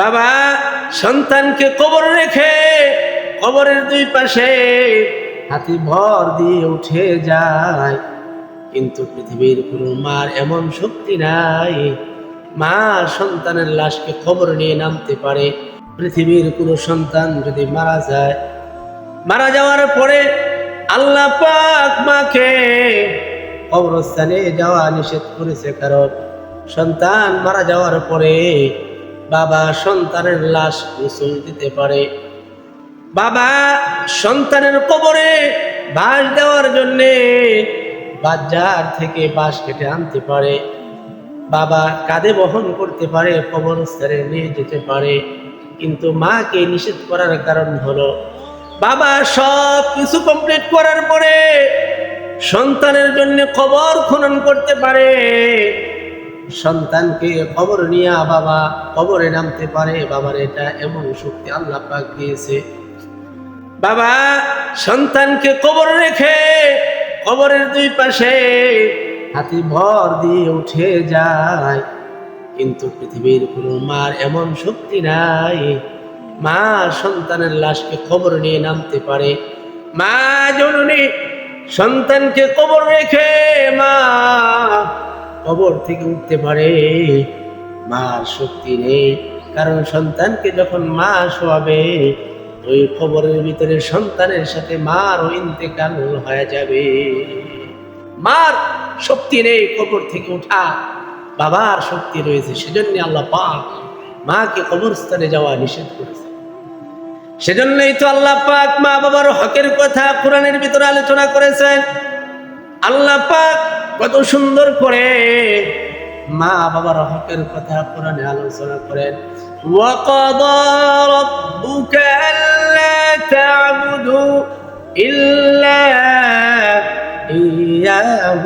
বাবা, সন্তানকে কবর রেখে কবরের দুই পাশে হাতি ভর দিয়ে উঠে যায়। কিন্তু পৃথিবীর কোনো মার এমন শক্তি নাই। মা সন্তানের লাশকে খবর নিয়ে নামতে পারে। পৃথিবীর কোনো সন্তান যদি মারা যায়, মারা যাওয়ার পরে আল্লাহ পাক মাকে কবরস্থানে যাওয়া নিষেধ করেছে। কারণ সন্তান মারা যাওয়ার পরে বাবা সন্তানের লাশ গোসল দিতে পারে। বাবা সন্তানের কবরে বাঁশ দেওয়ার জন্যে বাজার থেকে বাঁশ কেটে আনতে পারে। বাবা কাঁধে বহন করতে পারে, কবরস্থানে নিয়ে যেতে পারে। কিন্তু মাকে নিষেধ করার কারণ হলো, বাবা সব কিছু কমপ্লিট করার পরে সন্তানের জন্য কবর খনন করতে পারে। সন্তানকে খবর নিয়ে বাবা কবরে নামতে পারে। বাবার এটা এমন শক্তি আল্লাহ পাক দিয়েছে। বাবা, সন্তানকে কবর রেখে কবরের দুই পাশে হাতি ভর দিয়ে উঠে যায়। কিন্তু পৃথিবীর কোনো মার এমন শক্তি নাই। মা সন্তানের লাশকে কবর নিয়ে নামতে পারে। মা জননী, সন্তানকে কবর রেখে মা কবর থেকে উঠতে পারে। মার শক্তি নেই, কারণ সন্তানকে যখন মা শোয়াবে, ওই খবরের ভিতরে সন্তানের সাথে মার মারও ইন্তেকাল হয়ে যাবে। মার শক্তি নেই কবর থেকে উঠা বাবার শক্তি রয়েছে, সেজন্য আল্লাহ পাক মাকে কবরস্থানে যাওয়া নিষেধ করেছে। সেজন্যই তো আল্লাহ পাক মা বাবার হকের কথা কোরআনের ভিতরে আলোচনা করেছেন। আল্লাহ পাক কত সুন্দর করে মা বাবার হকের কথা কোরআনে আলোচনা করেন وقضى ربك ألا تعبدوا إلا إياه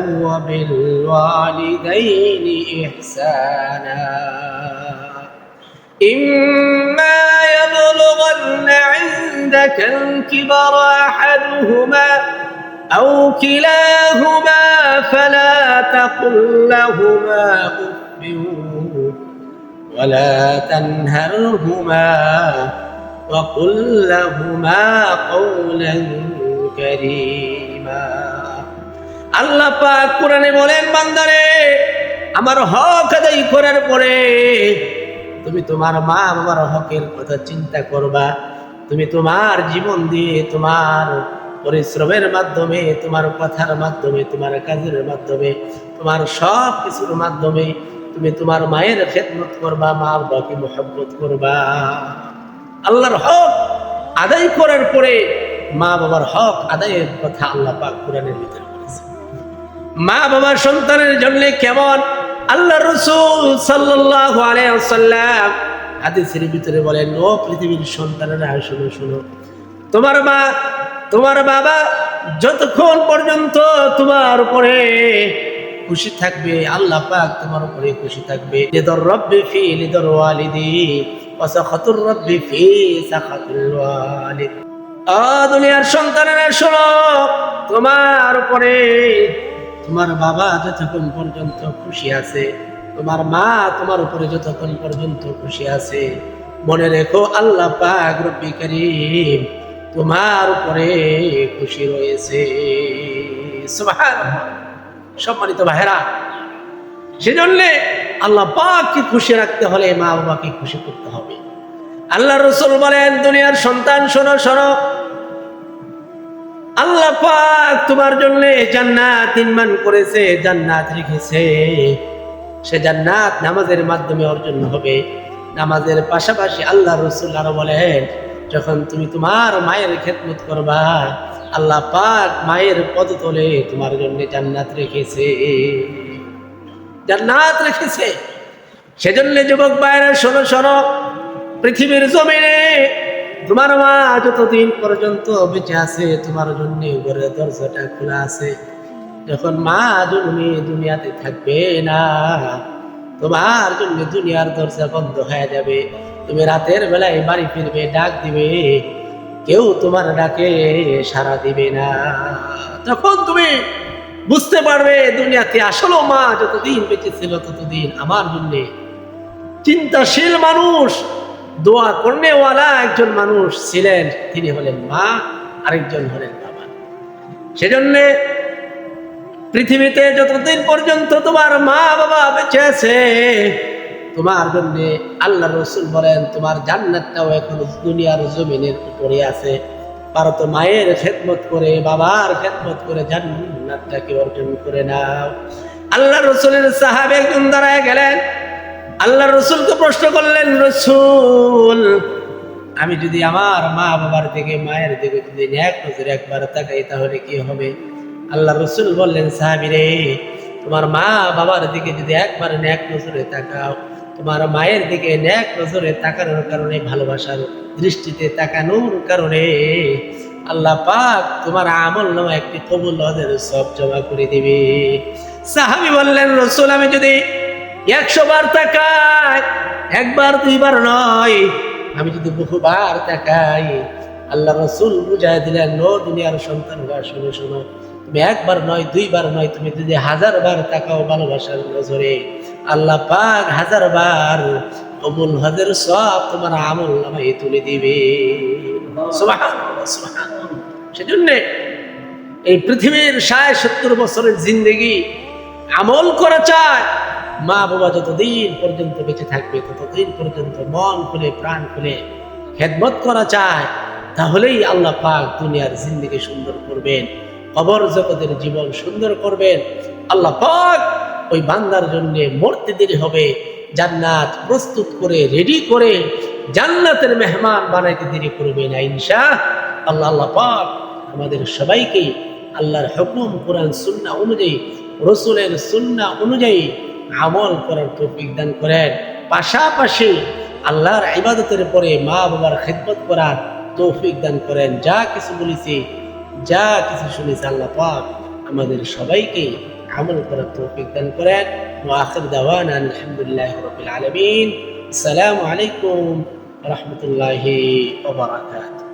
وبالوالدين إحسانا إما يبلغن عندك الكبر أحدهما أو كلاهما فلا تقل لهما أف ولا تنهرهما وقل لهما قولا كريما আল্লাহ পাক কোরআনে বলেন বান্দারে আমার হক আদায় করার পরে তুমি তোমার মা বাবার হকের কথা চিন্তা করবা তুমি তোমার জীবন দিয়ে তোমার পরিশ্রমের মাধ্যমে, তোমার কথার মাধ্যমে, তোমার কাজের মাধ্যমে, তোমার সব কিছুর মাধ্যমে তুমি তোমার মায়ের খেদমত করবা মা বাবাকে মোহাব্বত করবা। আল্লাহর হক আদায় করার পরে মা বাবার হক আদায়ের কথা আল্লাহ পাক কোরআনের ভিতরে বলেছে মা বাবার সন্তানের জন্য কেমন? আল্লাহ রসুল সাল্লাহ আলাইসাল্লাম হাদিসের ভিতরে বলেন, ও পৃথিবীর সন্তানেরা, শুনো শুনো। তোমার মা তোমার বাবা যতক্ষণ পর্যন্ত তোমার উপরে খুশি থাকবে, আল্লাহ পাক তোমার উপরে খুশি থাকবে। লিদর রব্বি ফি, লিদর ওয়ালিদি, ওয়াসাখাতুর রব্বি ফি, সাখাতুল ওয়ালিদ। আ দুনিয়ার সন্তানেরা, শোনো, তোমার উপরে তোমার বাবা যতক্ষণ পর্যন্ত খুশি আছে, তোমার মা তোমার উপরে যতক্ষণ পর্যন্ত খুশি আছে, মনে রেখো আল্লাহ পাক রব্বি করিম তোমার উপরে খুশি রয়েছে। সম্মানিত ভাইরা সেজন্য আল্লাহ পাককে খুশি রাখতে হলে মা বাবাকে খুশি করতে হবে। আল্লাহ রসুল বলেন, দুনিয়ার সন্তান শোনো শোনো। আল্লাহ পাক তোমার জন্য জান্নাত নির্মাণ করেছে, জান্নাত রেখেছে। সে জান্নাত নামাজের মাধ্যমে অর্জন হবে। নামাজের পাশাপাশি আল্লাহ রসুল আরও বলেন যখন তুমি তোমার মায়ের খেদমত করবা, আল্লাহ পাক মায়ের পদতলে তোমার জন্য জান্নাত রেখেছে। জান্নাত রেখেছে। সেজন্য যুবক বাইরে শোনো শোনো, পৃথিবীর জমিনে তোমার মা যতদিন পর্যন্ত বেঁচে আছে, তোমার জন্য ঘরের দরজাটা খোলা আছে। যখন মা জন্মে দুনিয়াতে থাকবে না, তোমার জন্য দুনিয়ার দরজা বন্ধ হয়ে যাবে। তুমি রাতের বেলায় বাড়ি ফিরবে, ডাক দিবে। কেউ তোমার ডাকে সাড়া দিবে না। তখন তুমি বুঝতে পারবে দুনিয়াতে আসলো মা, যতদিন বেঁচে ছিল ততদিন আমার জন্য চিন্তাশীল মানুষ, দোয়া করনেওয়ালা একজন মানুষ ছিলেন, তিনি হলেন মা, আরেকজন হলেন বাবা। সেজন্যে পৃথিবীতে যতদিন পর্যন্ত তোমার মা বাবা বেঁচে আছে তোমার জন্য আল্লাহ রসুল বলেন, তোমার জান্নাতটাও এখন দুনিয়ার জমিনের উপরে আছে। পারো তো মায়ের খেদমত করে, বাবার খেদমত করে জান্নাতটাকে অর্জন করে নাও। আল্লাহ রসুলের সাহাবে একজন দাঁড়ায় গেলেন। আল্লাহ রসুলকে প্রশ্ন করলেন, রসুল, আমি যদি আমার মা বাবার দিকে, মায়ের দিকে যদি এক নজরে একবার তাকাই, তাহলে কি হবে? আল্লাহ রসুল বললেন সাহাবিরে তোমার মা বাবার দিকে যদি একবার ন্যাক নজরে তাকাও, তোমার মায়ের দিকে ন্যাক নজরে তাকানোর কারণে, ভালোবাসার দৃষ্টিতে তাকানোর কারণে আল্লাহ পাক তোমার আমল নামা একটি কবুল হজের সব জমা করে দিবে। সাহাবি বললেন, রসুল, আমি যদি একশো বার তাকাই, একবার, দুইবার নয়, আমি যদি বহুবার তাকাই, আল্লাহ রসুল বুঝাই দিলেন নো দুনিয়ার সন্তান শোনো শোনো তুমি একবার নয় দুইবার নয় তুমি যদি হাজার বার তাকাও ভালোবাসার নজরে আল্লাহ পাক হাজার বার কবুল হজের সব তোমার আমল নামাই তুলে দিবে। সেজন্যে এই পৃথিবীর ষাট সত্তর বছরের জিন্দগি আমল করা চায় মা বাবা যতদিন পর্যন্ত বেঁচে থাকবে ততদিন পর্যন্ত মন খুলে প্রাণ খুলে খেদমত করা চায় তাহলেই আল্লাহ পাক দুনিয়ার জিন্দগি সুন্দর করবেন। কবর জগতের জীবন সুন্দর করবেন। আল্লাহ পাক ওই বান্দার জন্য মরতে দেরি হবে, জান্নাত প্রস্তুত করে রেডি করে, জান্নাতের মেহমান বানাইতে দেরি করবে না আল্লাহ আল্লাহ পাক আমাদের সবাইকে আল্লাহর হুকুম, কোরআন, সুন্নাহ অনুযায়ী, রসুলের সুন্নাহ অনুযায়ী আমল করার তৌফিক দান করেন। পাশাপাশি আল্লাহর ইবাদতের পরে মা বাবার খেদমত করার তৌফিক দান করেন। যা কিছু বলেছি যা কিছু শুনেছি আল্লাহ পাক, আমাদের সবাইকে আমল করার তৌফিক দান করেন। আখির দাওয়ান আলহামদুলিল্লাহ রবিল আলমিন। আসসালামু আলাইকুম রহমতুল্লাহি রাহমাতুল্লাহি ওয়া বারাকাতুহু।